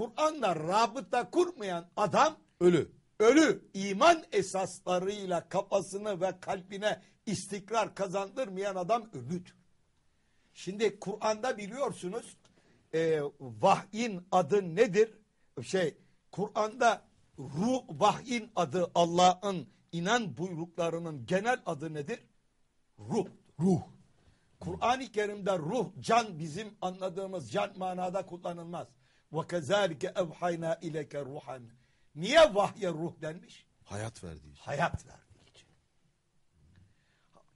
Kur'an'la rabıta kurmayan adam Ölü. ölü iman esaslarıyla kafasını ve kalbine istikrar kazandırmayan adam ölüdür. Şimdi Kur'an'da biliyorsunuz e, vahyin adı nedir? Şey Kur'an'da ruh vahyin adı Allah'ın inan buyruklarının genel adı nedir? Ruh. Ruh. Kur'an-ı Kerim'de ruh, can bizim anladığımız can manada kullanılmaz. Ve kezalike evhayna ileke ruhan. Niye vahye ruh denmiş? Hayat verdiği için. Hayat verdiği için.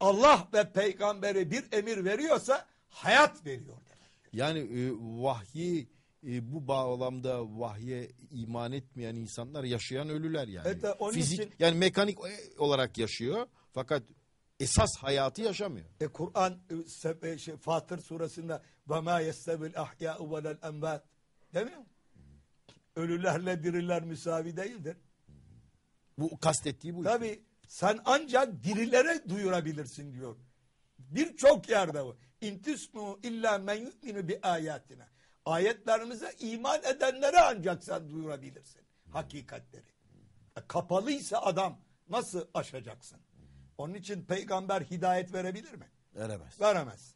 Allah ve peygamberi bir emir veriyorsa hayat veriyor demek. Yani e, vahyi e, bu bağlamda vahye iman etmeyen insanlar yaşayan ölüler yani. Evet, onun Fizik için- yani mekanik e, olarak yaşıyor fakat esas hayatı yaşamıyor. E Kur'an e, e, şey, Fatır suresinde ve ma yestevil ahya'u velel enbat demiyor mu? Ölülerle diriler müsavi değildir. Bu kastettiği bu. işte. Tabi sen ancak dirilere duyurabilirsin diyor. Birçok yerde bu. İntismu illa men yu'minu bi ayatina. Ayetlerimize iman edenlere ancak sen duyurabilirsin. Hakikatleri. E, Kapalıysa adam nasıl aşacaksın? Onun için peygamber hidayet verebilir mi? Veremez. Veremez.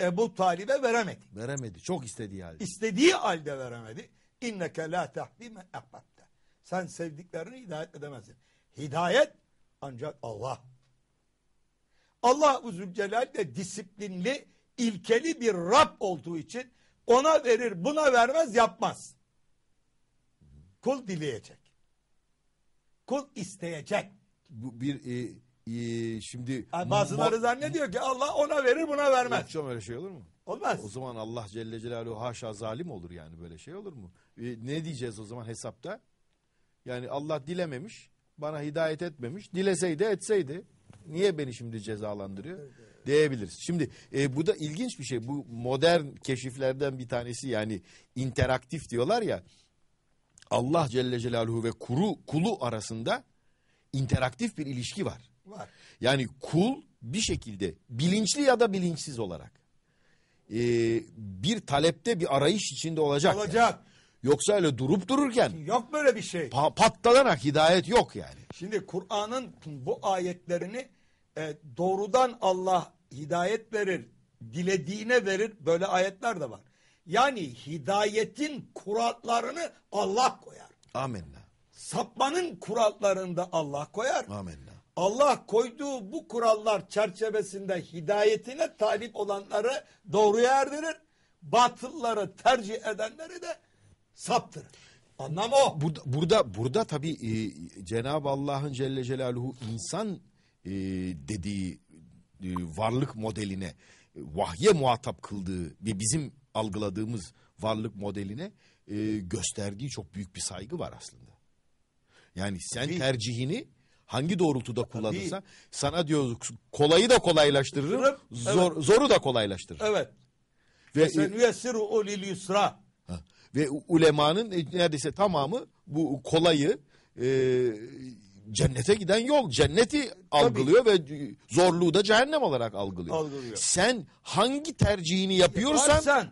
Ebu Talib'e veremedi. Veremedi. Çok istediği halde. İstediği halde veremedi. İnneke la tahdi men ahbabte. Sen sevdiklerini hidayet edemezsin. Hidayet ancak Allah. Allah Zülcelal de disiplinli, ilkeli bir Rab olduğu için ona verir, buna vermez, yapmaz. Kul dileyecek. Kul isteyecek. Bu bir e, e, şimdi Yani bazıları zannediyor ki Allah ona verir, buna vermez. Yok canım öyle şey olur mu? Olmaz. O zaman Allah Celle Celaluhu haşa zalim olur yani böyle şey olur mu? E, ne diyeceğiz o zaman hesapta? Yani Allah dilememiş, bana hidayet etmemiş, dileseydi etseydi niye beni şimdi cezalandırıyor diyebiliriz. Şimdi e, bu da ilginç bir şey. Bu modern keşiflerden bir tanesi yani interaktif diyorlar ya. Allah Celle Celaluhu ve kuru, kulu arasında interaktif bir ilişki var. Var. Yani kul bir şekilde bilinçli ya da bilinçsiz olarak e, bir talepte bir arayış içinde olacak. Olacak. Yoksa öyle durup dururken Yok böyle bir şey. pa- patlanarak hidayet yok yani. Şimdi Kur'an'ın bu ayetlerini e, doğrudan Allah hidayet verir, dilediğine verir. Böyle ayetler de var. Yani hidayetin kurallarını Allah koyar. Amenna. Sapmanın kurallarını da Allah koyar. Amenna. Allah koyduğu bu kurallar çerçevesinde hidayetine talip olanları doğruya erdirir. Batılları tercih edenleri de saptırır. Anlam o. Burada burada burada tabii e, Cenab-ı Allah'ın Celle Celaluhu insan e, dediği e, varlık modeline e, vahye muhatap kıldığı ve bizim algıladığımız varlık modeline e, gösterdiği çok büyük bir saygı var aslında. Yani sen tercihini hangi doğrultuda kullanırsan sana diyoruz kolayı da kolaylaştırırım, Evet. zor, zoru da kolaylaştırırım. Evet. Ve Sen yüessiru ulil yusra. Ve ulemanın e, neredeyse tamamı bu kolayı e, cennete giden yol. Cenneti algılıyor ve zorluğu da cehennem olarak algılıyor. Algılıyor. Sen hangi tercihini yapıyorsan Yaparsan